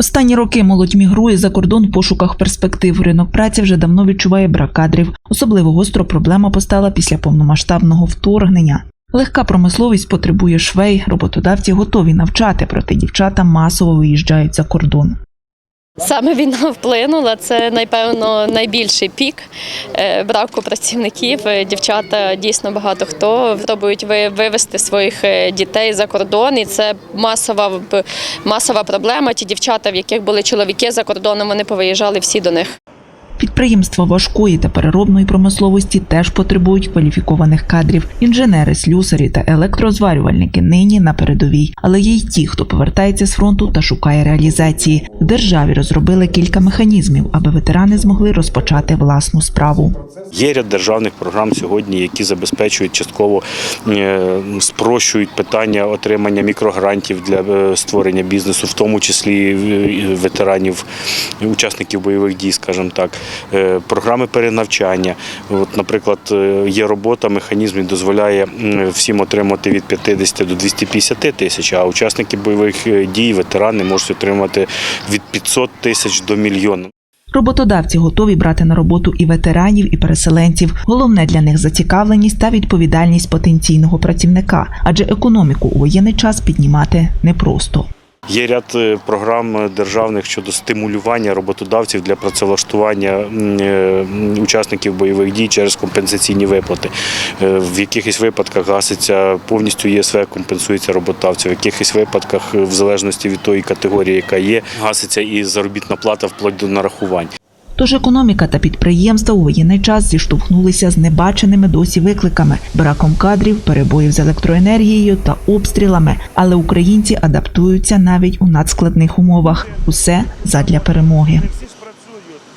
Останні роки молодь мігрує за кордон в пошуках перспектив. Ринок праці вже давно відчуває брак кадрів. Особливо гостро проблема постала після повномасштабного вторгнення. Легка промисловість потребує швей, роботодавці готові навчати, проте дівчата масово виїжджають за кордон. Саме війна вплинула. Це напевно найбільший пік е, браку працівників. Е, Дівчата дійсно багато хто пробують вивезти своїх е, дітей за кордон, і це масова масова проблема. Ті дівчата, в яких були чоловіки за кордоном, вони повиїжджали всі до них. Підприємства важкої та переробної промисловості теж потребують кваліфікованих кадрів. Інженери, слюсарі та електрозварювальники нині на передовій, але є й ті, хто повертається з фронту та шукає реалізації. В державі розробили кілька механізмів, аби ветерани змогли розпочати власну справу. Є ряд державних програм сьогодні, які забезпечують частково е, спрощують питання отримання мікрогрантів для е, створення бізнесу, в тому числі е, ветеранів, учасників бойових дій, скажімо так. Е, Програми перенавчання. От, наприклад, е, є робота, механізм дозволяє всім отримати від 50 до 250 тисяч, а учасники бойових е, дій, ветерани можуть отримати від 500 тисяч до мільйона. Роботодавці готові брати на роботу і ветеранів, і переселенців. Головне для них зацікавленість та відповідальність потенційного працівника, адже економіку у воєнний час піднімати непросто. Є ряд е, програм е, державних щодо стимулювання роботодавців для працевлаштування е, учасників бойових дій через компенсаційні виплати. В якихось випадках гаситься повністю ЄСВ компенсується роботодавцю, в якихось випадках, в залежності від тої категорії, яка є, гаситься і заробітна плата вплоть до нарахувань. Тож економіка та підприємства у воєнний час зіштовхнулися з небаченими досі викликами браком кадрів, перебоїв з електроенергією та обстрілами. Але українці адаптуються навіть у надскладних умовах. Усе задля перемоги.